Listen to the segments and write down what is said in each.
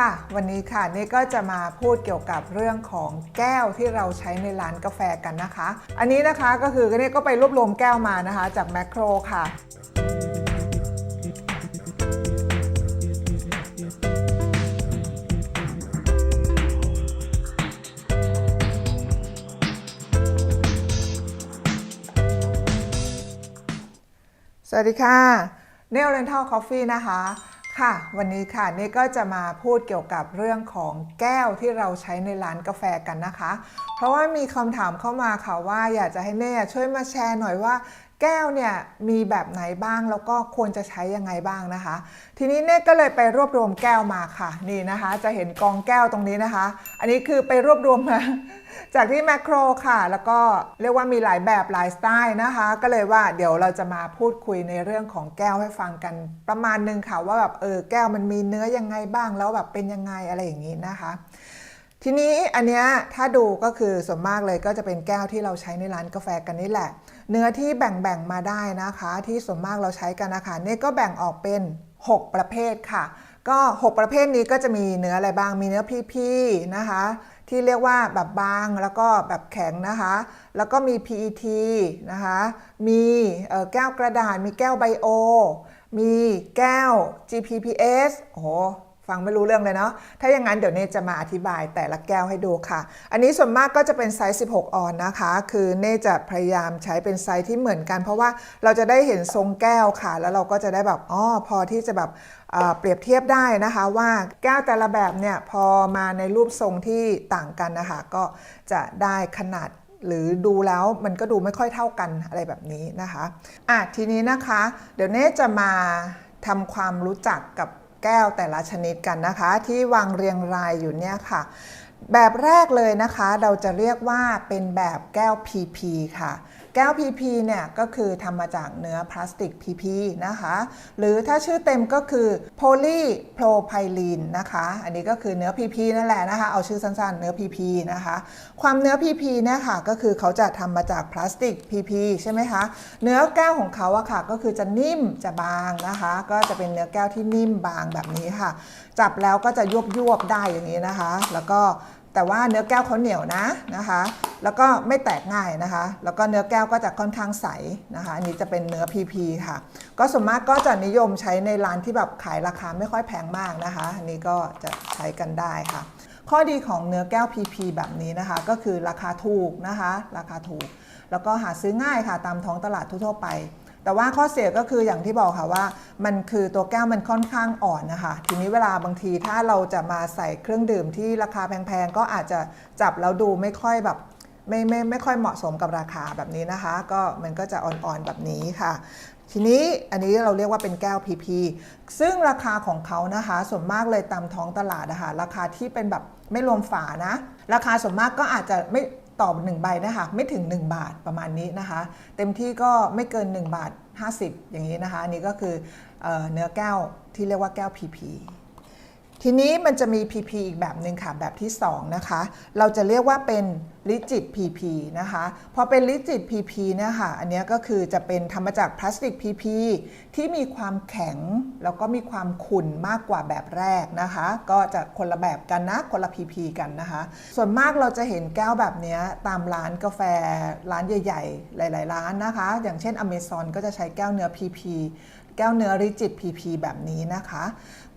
ค่ะ วันนี้ค่ะนี่ก็จะมาพูดเกี่ยวกับเรื่องของแก้วที่เราใช้ในร้านกาแฟกันนะคะ อันนี้นะคะก็คือนี่ก็ไปรวบรวมแก้วมานะคะจากแมคโครค่ะสวัสดีค่ะเนลเรนทัลคอฟฟี่นะคะ ค่ะ วันนี้ค่ะนี่ก็จะมาพูดเกี่ยวกับเรื่องของแก้วที่เราใช้ในร้านกาแฟกันนะคะ เพราะว่ามีคำถามเข้ามาค่ะว่าอยากจะให้เน่ช่วยมาแชร์หน่อยว่า แก้วเนี่ยมีแบบไหนบ้างแล้วก็ควรจะใช้ยังไงบ้างนะคะ ทีนี้เน่ก็เลยไปรวบรวมแก้วมาค่ะนี่นะคะ จะเห็นกองแก้วตรงนี้นะคะ อันนี้คือไปรวบรวมมาจากที่แมคโครค่ะ แล้วก็เรียกว่ามีหลายแบบหลายสไตล์นะคะ ก็เลยว่าเดี๋ยวเราจะมาพูดคุยในเรื่องของแก้วให้ฟังกัน ประมาณนึงค่ะว่าแบบเออแก้วมันมีเนื้อยังไงบ้าง แล้วแบบเป็นยังไงอะไรอย่างนี้นะคะทีนี้อันเนี้ยถ้าดูก็คือส่วนมากเลยก็จะเป็นแก้วที่เราใช้ในร้านกาแฟกันนี่แหละ เนื้อที่แบ่งๆมาได้นะคะ ที่ส่วนมากเราใช้กันนะคะเนี่ก็แบ่งออกเป็น 6 ประเภทค่ะ ก็ 6 ประเภทนี้ก็จะมีเนื้ออะไรบ้างมีเนื้อพีๆนะคะ ที่เรียกว่าแบบบางแล้วก็แบบแข็งนะคะ แล้วก็มี PET นะคะ มีแก้วกระดาษ มีแก้วไบโอ มีแก้ว GPPS โอ้ ฟังไม่รู้เรื่องเลยเนาะ ถ้าอย่างนั้นเดี๋ยวเนจะมาอธิบายแต่ละแก้วให้ดูค่ะ อันนี้ส่วนมากก็จะเป็นไซส์ 16 ออนนะคะ คือเนจะพยายามใช้เป็นไซส์ที่เหมือนกัน เพราะว่าเราจะได้เห็นทรงแก้วค่ะ แล้วเราก็จะได้แบบอ๋อพอที่จะแบบเปรียบเทียบได้นะคะว่าแก้วแต่ละแบบเนี่ยพอมาในรูปทรงที่ต่างกันนะคะก็จะได้ขนาดหรือดูแล้วมันก็ดูไม่ค่อยเท่ากันอะไรแบบนี้นะคะอะทีนี้นะคะ เดี๋ยวเน่จะมาทำความรู้จักกับ แก้วแต่ละชนิดกันนะคะ ที่วางเรียงรายอยู่เนี่ยค่ะ แบบแรกเลยนะคะ เราจะเรียกว่าเป็นแบบแก้ว PP ค่ะแก้ว PP เนี่ยก็คือทำมาจากเนื้อพลาสติก PP นะคะ หรือถ้าชื่อเต็มก็คือโพลีโพรไพลีนนะคะ อันนี้ก็คือเนื้อ PP นั่นแหละนะคะ เอาชื่อสั้นๆ เนื้อ PP นะคะ ความเนื้อ PP เนี่ยค่ะก็คือเขาจะทำมาจากพลาสติก PP ใช่ไหมคะ เนื้อแก้วของเขาอะค่ะก็คือจะนิ่มจะบางนะคะ ก็จะเป็นเนื้อแก้วที่นิ่มบางแบบนี้ค่ะ จับแล้วก็จะยวบยวบๆได้อย่างนี้นะคะ แล้วก็ แต่ว่าเนื้อแก้วเขาเหนียวนะนะคะ แล้วก็ไม่แตกง่ายนะคะ แล้วก็เนื้อแก้วก็จะค่อนข้างใสนะคะ อันนี้จะเป็นเนื้อ PP ค่ะ ก็ส่วนมากก็จะนิยมใช้ในร้านที่แบบขายราคาไม่ค่อยแพงมากนะคะ อันนี้ก็จะใช้กันได้ค่ะ ข้อดีของเนื้อแก้ว PP แบบนี้นะคะ ก็คือราคาถูกนะคะ ราคาถูก แล้วก็หาซื้อง่ายค่ะตามท้องตลาดทั่วไป แต่ว่าข้อเสียก็คืออย่างที่บอกค่ะว่า มันคือตัวแก้วมันค่อนข้างอ่อนนะคะ ทีนี้เวลาบางทีถ้าเราจะมาใส่เครื่องดื่มที่ราคาแพงๆ ก็อาจจะจับแล้วดูไม่ค่อยแบบไม่ไม่ไม่ค่อยเหมาะสมกับราคาแบบนี้นะคะ ก็มันก็จะอ่อนๆแบบนี้ค่ะ ทีนี้อันนี้เราเรียกว่าเป็นแก้ว PP ซึ่งราคาของเขานะคะ ส่วนมากเลยตามท้องตลาดนะคะราคาที่เป็นแบบไม่รวมฝานะ ราคาส่วนมากก็อาจจะไม่ ต่อ 1 ใบนะคะไม่ถึง 1 บาทประมาณนี้นะคะ เต็มที่ก็ไม่เกิน 1 บาท 50 อย่างนี้นะคะนี่ก็คือเอเนื้อแก้วที่เรียกว่าแก้ว PP ทีนี้มันจะมี PP อีกแบบหนึ่งค่ะแบบที่ 2 นะคะ เราจะเรียกว่าเป็น rigid PP นะคะพอเป็น rigid PP เนี่ยค่ะอันนี้ก็คือจะเป็นทำมาจากพลาสติก PP ที่มีความแข็งแล้วก็มีความขุ่นมากกว่าแบบแรกนะคะ ก็จะคนละแบบกันนะคนละ PP กันนะคะ ส่วนมากเราจะเห็นแก้วแบบนี้ตามร้านกาแฟร้านใหญ่ ๆ หลาย ๆ ร้านนะคะ อย่างเช่น Amazon ก็จะใช้แก้วเนื้อ PP แก้วเนื้อริจิต PP แบบนี้นะคะ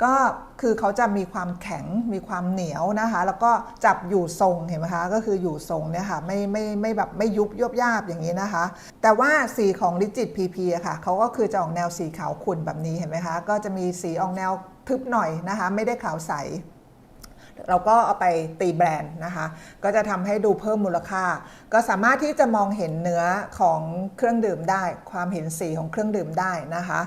ก็คือเขาจะมีความแข็งมีความเหนียวนะคะ แล้วก็จับอยู่ทรงเห็นไหมคะก็คืออยู่ทรงเนี่ยค่ะไม่ไม่ไม่แบบไม่ยุบยบยาบอย่างนี้นะคะ แต่ว่าสีของริจิต PP อะค่ะเขาก็คือจะออกแนวสีขาวขุ่นแบบนี้เห็นไหมคะก็จะมีสีออกแนวทึบหน่อยนะคะ ไม่ได้ขาวใส เราก็เอาไปตีแบรนด์นะคะ ก็จะทำให้ดูเพิ่มมูลค่า ก็สามารถที่จะมองเห็นเนื้อของเครื่องดื่มได้ ความเห็นสีของเครื่องดื่มได้นะคะ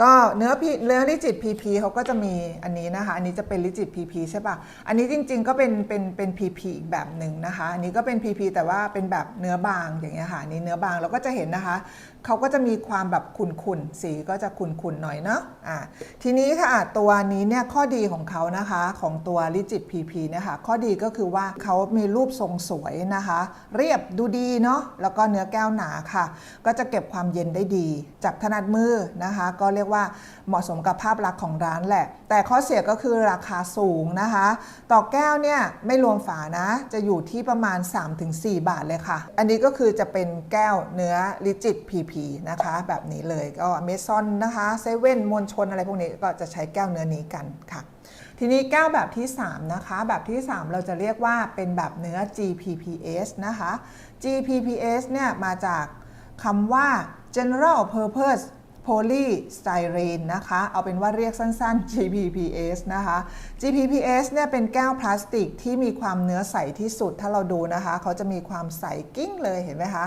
ก็เนื้อพีเนื้อลิจิต PP เขาก็จะมีอันนี้นะคะ อันนี้จะเป็นลิจิต PP ใช่ปะอันนี้จริงๆก็เป็นเป็นเป็น PP อีกแบบหนึ่งนะคะ อันนี้ก็เป็น PP แต่ว่าเป็นแบบเนื้อบางอย่างเงี้ยค่ะอันนี้เนื้อบางเราก็จะเห็นนะคะ เขาก็จะมีความแบบขุ่นๆ สีก็จะขุ่นๆ หน่อยเนาะอ่าทีนี้ค่ะตัวนี้เนี่ยข้อดีของเขานะคะของตัว Rigid PP เนี่ยค่ะข้อดีก็คือว่าเขามีรูปทรงสวยนะคะ เรียบดูดีเนาะแล้วก็เนื้อแก้วหนาค่ะ ก็จะเก็บความเย็นได้ดี จับถนัดมือนะคะ ก็เรียกว่าเหมาะสมกับภาพลักษณ์ของร้านแหละ แต่ข้อเสียก็คือราคาสูงนะคะ ต่อแก้วเนี่ยไม่รวมฝานะจะอยู่ที่ประมาณ 3-4 บาทเลยค่ะ อันนี้ก็คือจะเป็นแก้วเนื้อลิจิต PP นะคะแบบนี้เลยก็เมซอนนะคะเซเว่นมวลชนอะไรพวกนี้ก็จะใช้แก้วเนื้อนี้กันค่ะ ทีนี้แก้วแบบที่ 3 นะคะ แบบที่ 3 เราจะเรียกว่าเป็นแบบเนื้อ GPPS นะคะ GPPS เนี่ยมาจากคำว่า General Purpose Polystyrene นะคะ เอาเป็นว่าเรียกสั้นๆ GPPS นะคะ GPPS เนี่ยเป็นแก้วพลาสติกที่มีความเนื้อใสที่สุด ถ้าเราดูนะคะ เขาจะมีความใสกิ้งเลยเห็นไหมคะ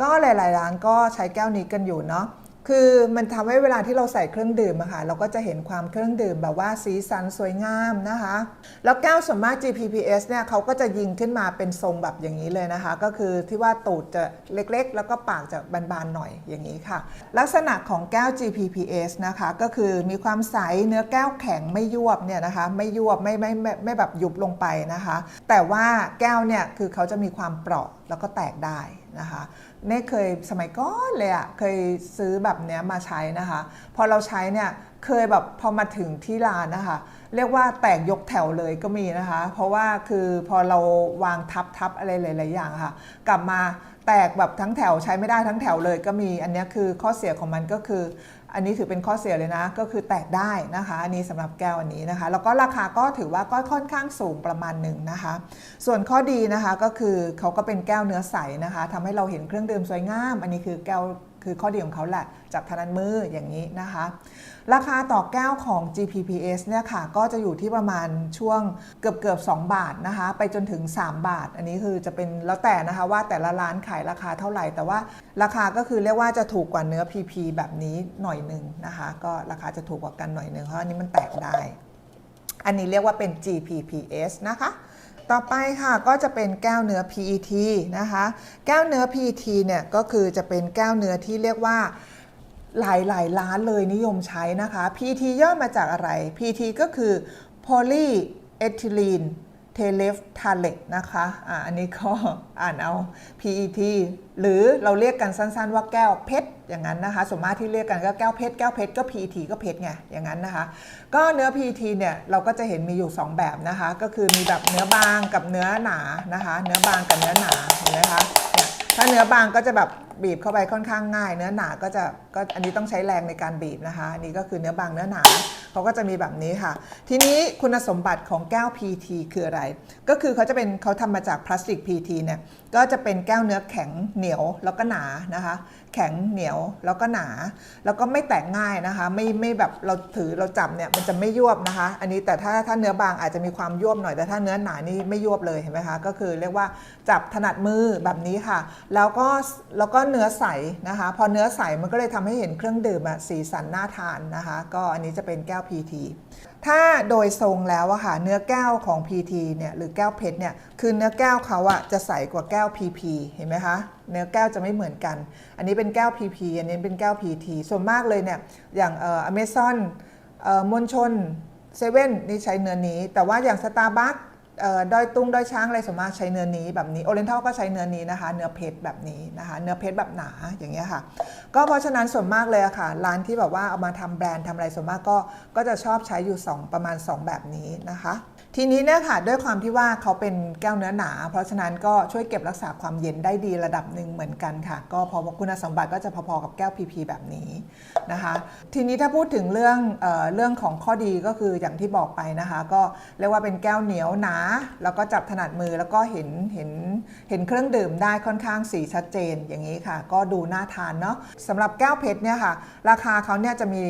ก็หลายๆร้านก็ใช้แก้วนี้กันอยู่เนาะคือมันทำให้เวลาที่เราใส่เครื่องดื่มอะค่ะเราก็จะเห็นความเครื่องดื่มแบบว่าสีสันสวยงามนะคะ แล้วแก้วส่วนมาก GPPS เนี่ยเขาก็จะยิงขึ้นมาเป็นทรงแบบอย่างนี้เลยนะคะ ก็คือที่ว่าตูดจะเล็กๆ แล้วก็ปากจะบานๆหน่อยอย่างนี้ค่ะ ลักษณะของแก้ว GPPS นะคะ ก็คือมีความใสเนื้อแก้วแข็งไม่ยวบเนี่ยนะคะ ไม่ยวบไม่ไม่ไม่ไม่แบบยุบลงไปนะคะ แต่ว่าแก้วเนี่ยคือเขาจะมีความเปราะแล้วก็แตกได้นะคะ เน่เคยสมัยก่อนเลยอะเคยซื้อแบบเนี้ยมาใช้นะคะ พอเราใช้เนี่ยเคยแบบพอมาถึงที่ร้านนะคะ เรียกว่าแตกยกแถวเลยก็มีนะคะ เพราะว่าคือพอเราวางทับทับอะไรหลายๆอย่างค่ะ กลับมาแตกแบบทั้งแถวใช้ไม่ได้ทั้งแถวเลยก็มีอันนี้คือข้อเสียของมันก็คือ อันนี้ถือเป็นข้อเสียเลยนะ ก็คือแตกได้นะคะ อันนี้สำหรับแก้วอันนี้นะคะ แล้วก็ราคาก็ถือว่าก็ค่อนข้างสูงประมาณหนึ่งนะคะ ส่วนข้อดีนะคะก็คือเขาก็เป็นแก้วเนื้อใสนะคะทำให้เราเห็นเครื่องดื่มสวยงาม อันนี้คือแก้ว คือข้อดีของเขาแหละจับถนัดมืออย่างนี้นะคะ ราคาต่อแก้วของ GPPS เนี่ยค่ะก็จะอยู่ที่ประมาณช่วงเกือบเกือบ2บาทนะคะ ไปจนถึง 3 บาท อันนี้คือจะเป็นแล้วแต่นะคะว่าแต่ละร้านขายราคาเท่าไหร่ แต่ว่าราคาก็คือเรียกว่าจะถูกกว่าเนื้อ PP แบบนี้หน่อยหนึ่งนะคะ ก็ราคาจะถูกกว่ากันหน่อยหนึ่งเพราะอันนี้มันแตกได้ อันนี้เรียกว่าเป็น GPPS นะคะ ต่อไปค่ะก็จะเป็นแก้วเนื้อ PET นะคะ แก้วเนื้อ PET เนี่ยก็คือจะเป็นแก้วเนื้อที่เรียกว่าหลายหลายร้านเลยนิยมใช้นะคะ PT ย่อมาจากอะไร PT ก็คือ polyethylene t e l e p h t a l a t นะคะอ่าอันนี้ก็อ่านเอา PET หรือเราเรียกกันสั้นๆว่าแก้วเพชรอย่างนั้นนะคะสมมติที่เรียกกันก็แก้วเพชรแก้วเพชรก็ PET ก็เพชรไงอย่างนั้นนะคะ ก็เนื้อ PET เนี่ยเราก็จะเห็นมีอยู่ 2 แบบนะคะ ก็คือมีแบบเนื้อบางกับเนื้อหนานะคะ เนื้อบางกับเนื้อหนาเห็นไหมคะเนี่ยถ้าเนื้อบางก็จะแบบ บีบเข้าไปค่อนข้างง่าย เนื้อหนาก็จะก็อันนี้ต้องใช้แรงในการบีบนะคะอันนี้ก็คือเนื้อบางเนื้อหนาเขาก็จะมีแบบนี้ค่ะ ทีนี้คุณสมบัติของแก้ว PT คืออะไร ก็คือเขาจะเป็นเขาทำมาจากพลาสติก PT เนี่ยก็จะเป็นแก้วเนื้อแข็งเหนียวแล้วก็หนานะคะ แข็งเหนียวแล้วก็หนา แล้วก็ไม่แตกง่ายนะคะ ไม่ไม่แบบเราถือเราจับเนี่ยมันจะไม่ยวบนะคะ อันนี้แต่ถ้าถ้าเนื้อบางอาจจะมีความยวบหน่อยแต่ถ้าเนื้อหนานี่ไม่ยวบเลยเห็นไหมคะก็คือเรียกว่าจับถนัดมือแบบนี้ค่ะ แล้วก็แล้วก็เนื้อใสนะคะ พอเนื้อใสมันก็เลยทำให้เห็นเครื่องดื่มอะสีสันน่าทานนะคะ ก็อันนี้จะเป็นแก้ว PT ถ้าโดยทรงแล้วอะค่ะเนื้อแก้วของ PT เนี่ยหรือแก้วเพชรเนี่ยคือเนื้อแก้วเขาอะจะใสกว่าแก้ว PP เห็นไหมคะเนื้อแก้วจะไม่เหมือนกัน อันนี้เป็นแก้ว PP อันนี้เป็นแก้ว PT ส่วนมากเลยเนี่ยอย่างเอ่ออเมซอนมวลชนเซเว่นนี่ใช้เนื้อนี้ แต่ว่าอย่างสตาร์บัค ดอยตุ้งดอยช้างอะไรสมมากใช้เนื้อนี้แบบนี้โอเรนทัลก็ใช้เนื้อนี้นะคะ เนื้อเพชรแบบนี้นะคะ เนื้อเพชรแบบหนาอย่างเงี้ยค่ะ ก็เพราะฉะนั้นส่วนมากเลยอะค่ะ ร้านที่แบบว่าเอามาทำแบรนด์ทำอะไรส่วนมากก็ก็จะชอบใช้อยู่ 2 ประมาณ 2 แบบนี้นะคะ ทีนี้เนี่ยค่ะด้วยความที่ว่าเขาเป็นแก้วเนื้อหนา เพราะฉะนั้นก็ช่วยเก็บรักษาความเย็นได้ดีระดับหนึ่งเหมือนกันค่ะ ก็พอคุณสมบัติก็จะพอๆกับแก้ว PP แบบนี้นะคะ ทีนี้ถ้าพูดถึงเรื่องเออเรื่องของข้อดีก็คืออย่างที่บอกไปนะคะ ก็เรียกว่าเป็นแก้วเหนียวหนา แล้วก็จับถนัดมือแล้วก็เห็นเห็นเห็นเครื่องดื่มได้ค่อนข้างสีชัดเจนอย่างนี้ค่ะ ก็ดูน่าทานเนาะสำหรับแก้วเพชรเนี่ยค่ะ ราคาเขาเนี่ยจะมี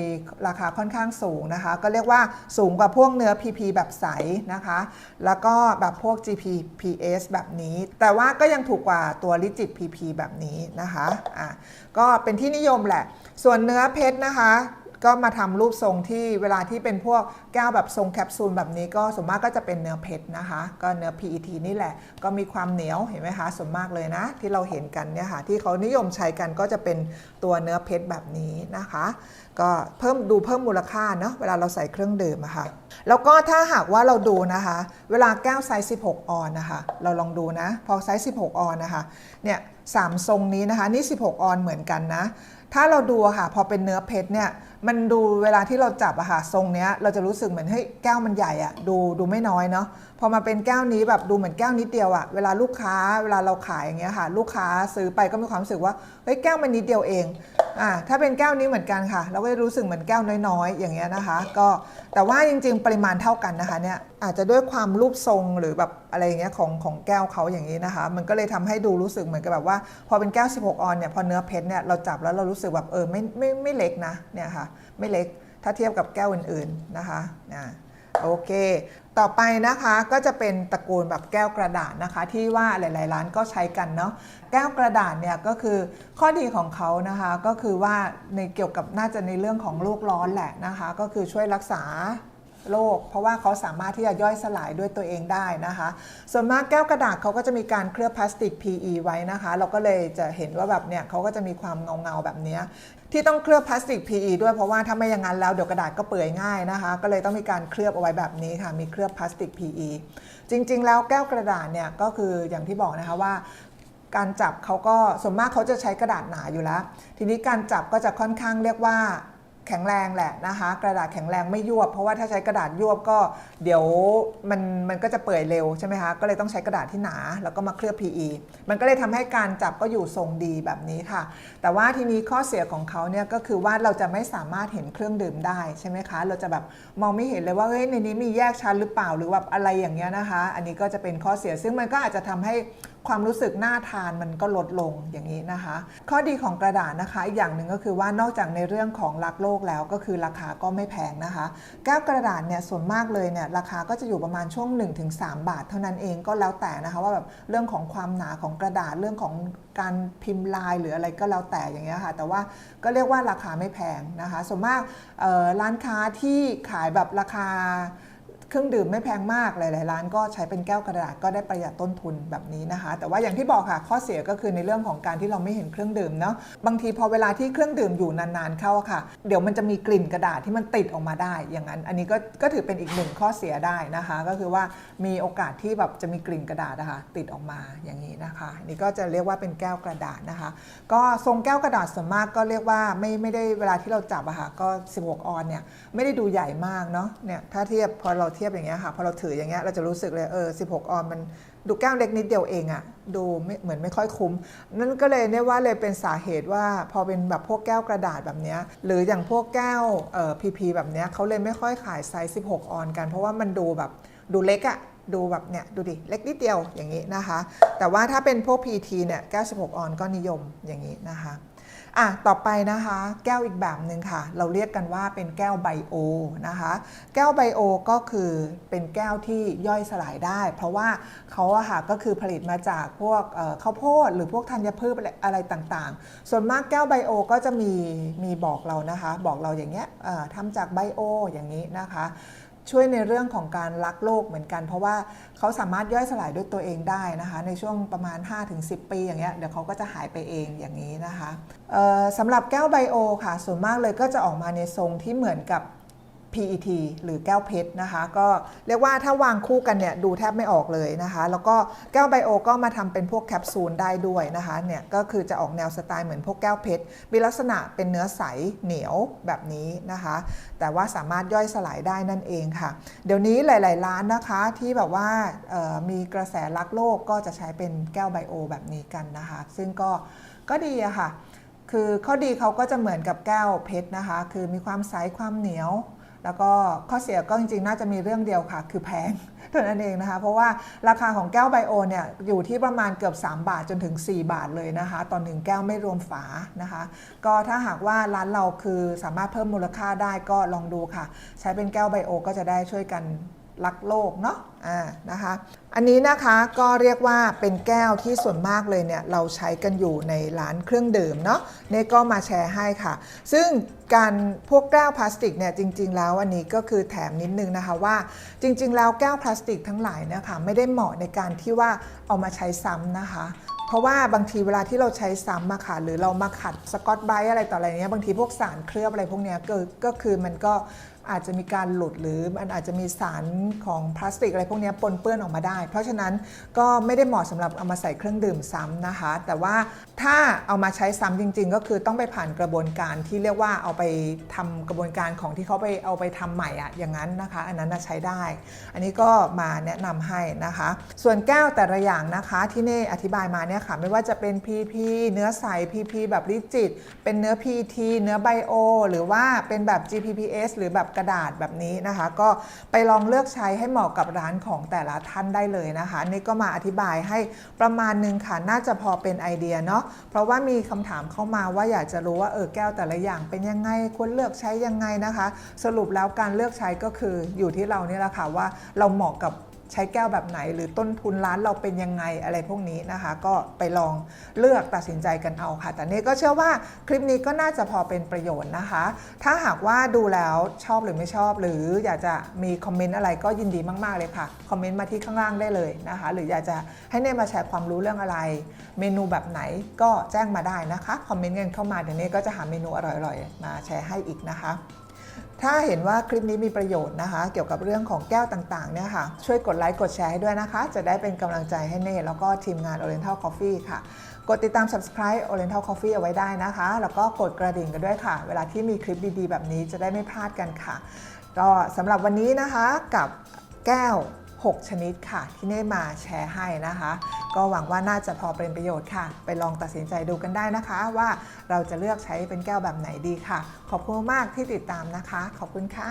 ราคาค่อนข้างสูงนะคะ ก็เรียกว่าสูงกว่าพวกเนื้อ PP แบบใสนะคะ แล้วก็แบบพวก GPPS แบบนี้ แต่ว่าก็ยังถูกกว่าตัวลิจิต PP แบบนี้นะคะอะก็เป็นที่นิยมแหละ ส่วนเนื้อเพชรนะคะก็มาทำรูปทรงที่เวลาที่เป็นพวกแก้วแบบทรงแคปซูลแบบนี้ก็ส่วนมากก็จะเป็นเนื้อเพชรนะคะ ก็เนื้อ PET นี่แหละ ก็มีความเหนียวเห็นไหมคะส่วนมากเลยนะ ที่เราเห็นกันเนี่ยค่ะที่เขานิยมใช้กันก็จะเป็นตัวเนื้อเพชรแบบนี้นะคะก็เพิ่มดูเพิ่มมูลค่าเนาะเวลาเราใส่เครื่องดื่มอะค่ะแล้วก็ถ้าหากว่าเราดูนะคะ เวลาแก้วไซส์ 16 ออนนะคะ เราลองดูนะ พอไซส์ 16 ออนนะคะเนี่ยสามทรงนี้นะคะ นี่ 16 ออนเหมือนกันนะ ถ้าเราดูค่ะ พอเป็นเนื้อเพชรเนี่ยมันดูเวลาที่เราจับอะค่ะทรงเนี้ยเราจะรู้สึกเหมือนเฮ้ยแก้วมันใหญ่อะดูดูไม่น้อยเนาะพอมาเป็นแก้วนี้แบบดูเหมือนแก้วนิดเดียวอะเวลาลูกค้าเวลาเราขายอย่างเงี้ยค่ะ ลูกค้าซื้อไปก็มีความรู้สึกว่าเฮ้ยแก้วมันนิดเดียวเอง อ่าถ้าเป็นแก้วนี้เหมือนกันค่ะ เราก็จะรู้สึกเหมือนแก้วน้อยๆ อย่างเงี้ยนะคะ ก็แต่ว่าจริงๆ ปริมาณเท่ากันนะคะเนี่ยอาจจะด้วยความรูปทรงหรือแบบอะไรอย่างเงี้ยของของแก้วเขาอย่างนี้นะคะ มันก็เลยทำให้ดูรู้สึกเหมือนกับแบบว่า พอเป็นแก้ว 16 ออนเนี่ยพอเนื้อเพชรเนี่ยเราจับแล้วเรารู้สึกแบบเออไม่ไม่ไม่เล็กนะเนี่ยค่ะไม่เล็กถ้าเทียบกับแก้วอื่นๆนะคะอ่า โอเค ต่อไปนะคะก็จะเป็นตระกูลแบบแก้วกระดาษนะคะที่ว่าหลาย ๆ ร้านก็ใช้กันเนาะแก้วกระดาษเนี่ยก็คือข้อดีของเขานะคะก็คือว่าในเกี่ยวกับน่าจะในเรื่องของโลกร้อนแหละนะคะ ก็คือช่วยรักษา โรคเพราะว่าเขาสามารถที่จะย่อยสลายด้วยตัวเองได้นะคะ ส่วนมากแก้วกระดาษเขาก็จะมีการเคลือบพลาสติก PE ไว้นะคะ เราก็เลยจะเห็นว่าแบบเนี่ยเขาก็จะมีความเงาเงาๆแบบนี้ที่ต้องเคลือบพลาสติก PE ด้วยเพราะว่าถ้าไม่อย่างนั้นแล้วเดี๋ยวกระดาษก็เปื่อยง่ายนะคะ ก็เลยต้องมีการเคลือบเอาไว้แบบนี้ค่ะ มีเคลือบพลาสติก PE จริง ๆ แล้วแก้วกระดาษเนี่ยก็คืออย่างที่บอกนะคะว่าการจับเขาก็ส่วนมากเขาจะใช้กระดาษหนาอยู่แล้ว ทีนี้การจับก็จะค่อนข้างเรียกว่า แข็งแรงแหละนะคะ กระดาษแข็งแรงไม่ยวบ เพราะว่าถ้าใช้กระดาษยวบก็เดี๋ยวมันมันก็จะเปื่อยเร็วใช่ไหมคะก็เลยต้องใช้กระดาษที่หนา แล้วก็มาเคลือบ PE มันก็เลยทำให้การจับก็อยู่ทรงดีแบบนี้ค่ะ แต่ว่าทีนี้ข้อเสียของเขาเนี่ยก็คือว่าเราจะไม่สามารถเห็นเครื่องดื่มได้ใช่ไหมคะ เราจะแบบมองไม่เห็นเลยว่าเฮ้ยในนี้มีแยกชั้นหรือเปล่าหรือว่าอะไรอย่างเงี้ยนะคะ อันนี้ก็จะเป็นข้อเสียซึ่งมันก็อาจจะทำให้ ความรู้สึกน่าทานมันก็ลดลงอย่างนี้นะคะ ข้อดีของกระดาษนะคะอีกอย่างหนึ่งก็คือว่านอกจากในเรื่องของรักโลกแล้วก็คือราคาก็ไม่แพงนะคะ แก้วกระดาษเนี่ยส่วนมากเลยเนี่ยราคาก็จะอยู่ประมาณช่วง 1-3 บาท เท่านั้นเองก็แล้วแต่นะคะว่าแบบเรื่องของความหนาของกระดาษเรื่องของการพิมพ์ลายหรืออะไรก็แล้วแต่อย่างเงี้ยค่ะ แต่ว่าก็เรียกว่าราคาไม่แพงนะคะส่วนมากร้านค้าที่ขายแบบราคา เครื่องดื่มไม่แพงมากหลาย ๆ ร้านก็ใช้เป็นแก้วกระดาษก็ได้ประหยัดต้นทุนแบบนี้นะคะ แต่ว่าอย่างที่บอกค่ะข้อเสียก็คือในเรื่องของการที่เราไม่เห็นเครื่องดื่มเนาะบางทีพอเวลาที่เครื่องดื่มอยู่นาน ๆ เข้าค่ะ เดี๋ยวมันจะมีกลิ่นกระดาษที่มันติดออกมาได้ อย่างนั้น อันนี้ก็ก็ถือเป็นอีกหนึ่งข้อเสียได้นะคะ ก็คือว่ามีโอกาสที่แบบจะมีกลิ่นกระดาษนะคะติดออกมาอย่างนี้นะคะอันนี่ก็จะเรียกว่าเป็นแก้วกระดาษนะคะ ก็ทรงแก้วกระดาษส่วนมากก็เรียกว่าไม่ไม่ได้เวลาที่เราจับอะค่ะก็ 16 ออนเนี่ยไม่ได้ดูใหญ่มากเนาะเนี่ยถ้าเทียบพอเราทียบอย่างเงี้ยค่ะพอเราถืออย่างเงี้ยเราจะรู้สึกเลยเออ16 ออนมันดูแก้วเล็กนิดเดียวเองอะดูไม่เหมือนไม่ค่อยคุ้ม นั่นก็เลยเนี่ยว่าเลยเป็นสาเหตุว่าพอเป็นแบบพวกแก้วกระดาษแบบเนี้ยหรืออย่างพวกแก้วเอ่อพีพีแบบเนี้ยเขาเลยไม่ค่อยขายไซส์ 16 ออนกัน เพราะว่ามันดูแบบดูเล็กอะดูแบบเนี่ยดูดิเล็กนิดเดียวอย่างนี้นะคะ แต่ว่าถ้าเป็นพวก PT เนี่ยแก้ว16 ออนก็นิยมอย่างนี้นะคะ อะต่อไปนะคะ แก้วอีกแบบหนึ่งค่ะ เราเรียกกันว่าเป็นแก้วไบโอนะคะ แก้วไบโอก็คือเป็นแก้วที่ย่อยสลายได้ เพราะว่าเขาอะค่ะก็คือผลิตมาจากพวกข้าวโพดหรือพวกธัญพืชอะไรต่างๆ ส่วนมากแก้วไบโอก็จะมีมีบอกเรานะคะ บอกเราอย่างเงี้ยทำจากไบโออย่างนี้นะคะ ช่วยในเรื่องของการรักโลกเหมือนกัน เพราะว่าเขาสามารถย่อยสลายด้วยตัวเองได้นะคะ ในช่วงประมาณ 5-10 ปีอย่างเงี้ยเดี๋ยวเขาก็จะหายไปเองอย่างนี้นะคะสำหรับแก้วไบโอค่ะ ส่วนมากเลยก็จะออกมาในทรงที่เหมือนกับ PET หรือแก้วเพชรนะคะ ก็เรียกว่าถ้าวางคู่กันเนี่ยดูแทบไม่ออกเลยนะคะ แล้วก็แก้วไบโอก็มาทำเป็นพวกแคปซูลได้ด้วยนะคะเนี่ยก็คือจะออกแนวสไตล์เหมือนพวกแก้วเพชรมีลักษณะเป็นเนื้อใสเหนียวแบบนี้นะคะ แต่ว่าสามารถย่อยสลายได้นั่นเองค่ะ เดี๋ยวนี้หลาย ๆ ร้านนะคะที่แบบว่ามีกระแสรักโลกก็จะใช้เป็นแก้วไบโอแบบนี้กันนะคะ ซึ่งก็ก็ดีอะค่ะคือข้อดีเขาก็จะเหมือนกับแก้วเพชรนะคะ คือมีความใสความเหนียว แล้วก็ข้อเสียก็จริงๆ น่าจะมีเรื่องเดียวค่ะ คือแพงเท่านั้นเองนะคะ เพราะว่าราคาของแก้วไบโอเนี่ยอยู่ที่ประมาณเกือบ 3 บาทจนถึง 4 บาทเลยนะคะตอนหนึ่งแก้วไม่รวมฝานะคะ ก็ถ้าหากว่าร้านเราคือสามารถเพิ่มมูลค่าได้ก็ลองดูค่ะ ใช้เป็นแก้วไบโอก็จะได้ช่วยกันรักโลกเนาะ อ่านะคะอันนี้นะคะก็เรียกว่าเป็นแก้วที่ส่วนมากเลยเนี่ยเราใช้กันอยู่ในร้านเครื่องดื่มเนาะเน่ก็มาแชร์ให้ค่ะ ซึ่งการพวกแก้วพลาสติกเนี่ยจริง ๆ แล้วอันนี้ก็คือแถมนิดนึงนะคะว่า จริง ๆ แล้วแก้วพลาสติกทั้งหลายเนะคะไม่ได้เหมาะในการที่ว่าเอามาใช้ซ้ำนะคะเพราะว่าบางทีเวลาที่เราใช้ซ้ำมาค่ะหรือเรามาขัดสกอตไบรท์อะไรต่ออะไรเนี้ยบางทีพวกสารเคลือบอะไรพวกเนี้ยก็ก็คือมันก็ อาจจะมีการหลุดหรือมันอาจจะมีสารของพลาสติกอะไรพวกนี้ปนเปื้อนออกมาได้ เพราะฉะนั้นก็ไม่ได้เหมาะสำหรับเอามาใส่เครื่องดื่มซ้ำนะคะ แต่ว่าถ้าเอามาใช้ซ้ำจริง ๆ ก็คือต้องไปผ่านกระบวนการที่เรียกว่าเอาไปทำกระบวนการของที่เขาไปเอาไปทำใหม่อะอย่างนั้นนะคะ อันนั้นน่ะใช้ได้ อันนี้ก็มาแนะนำให้นะคะ ส่วนแก้วแต่ละอย่างนะคะที่เน่อธิบายมาเนี่ยค่ะไม่ว่าจะเป็น PP เนื้อใส PP แบบริจิต เป็นเนื้อ PT เนื้อไบโอหรือว่าเป็นแบบ GPPS หรือแบบระดาษแบบนี้นะคะ ก็ไปลองเลือกใช้ให้เหมาะกับร้านของแต่ละท่านได้เลยนะคะนี่ก็มาอธิบายให้ประมาณนึงค่ะน่าจะพอเป็นไอเดียเนาะเพราะว่ามีคำถามเข้ามาว่าอยากจะรู้ว่าเออแก้วแต่ละอย่างเป็นยังไงควรเลือกใช้ยังไงนะคะ สรุปแล้วการเลือกใช้ก็คืออยู่ที่เราเนี่ยแหละค่ะว่าเราเหมาะกับ ใช้แก้วแบบไหน หรือต้นทุนร้านเราเป็นยังไงอะไรพวกนี้นะคะ ก็ไปลองเลือกตัดสินใจกันเอาค่ะ แต่นี่ก็เชื่อว่าคลิปนี้ก็น่าจะพอเป็นประโยชน์นะคะ ถ้าหากว่าดูแล้วชอบหรือไม่ชอบ หรืออยากจะมีคอมเมนต์อะไรก็ยินดีมาก ๆ เลยค่ะคอมเมนต์มาที่ข้างล่างได้เลยนะคะ หรืออยากจะให้เน่มาแชร์ความรู้เรื่องอะไร เมนูแบบไหนก็แจ้งมาได้นะคะคอมเมนต์กันเข้ามาเดี๋ยวนี้ก็จะหาเมนูอร่อยๆมาแชร์ให้อีกนะคะ ถ้าเห็นว่าคลิปนี้มีประโยชน์นะคะ เกี่ยวกับเรื่องของแก้วต่างๆเนี่ยค่ะ ช่วยกดไลค์กดแชร์ให้ด้วยนะคะ จะได้เป็นกำลังใจให้เน่แล้วก็ทีมงาน Oriental Coffee ค่ะ กดติดตาม subscribe Oriental Coffee เอาไว้ได้นะคะ แล้วก็กดกระดิ่งกันด้วยค่ะ เวลาที่มีคลิปดีๆ แบบนี้จะได้ไม่พลาดกันค่ะ ก็สำหรับวันนี้นะคะกับแก้ว 6 ชนิดค่ะ ที่เน่มาแชร์ให้นะคะ ก็หวังว่าน่าจะพอเป็นประโยชน์ค่ะ ไปลองตัดสินใจดูกันได้นะคะ ว่าเราจะเลือกใช้เป็นแก้วแบบไหนดีค่ะ ขอบคุณมากที่ติดตามนะคะ ขอบคุณค่ะ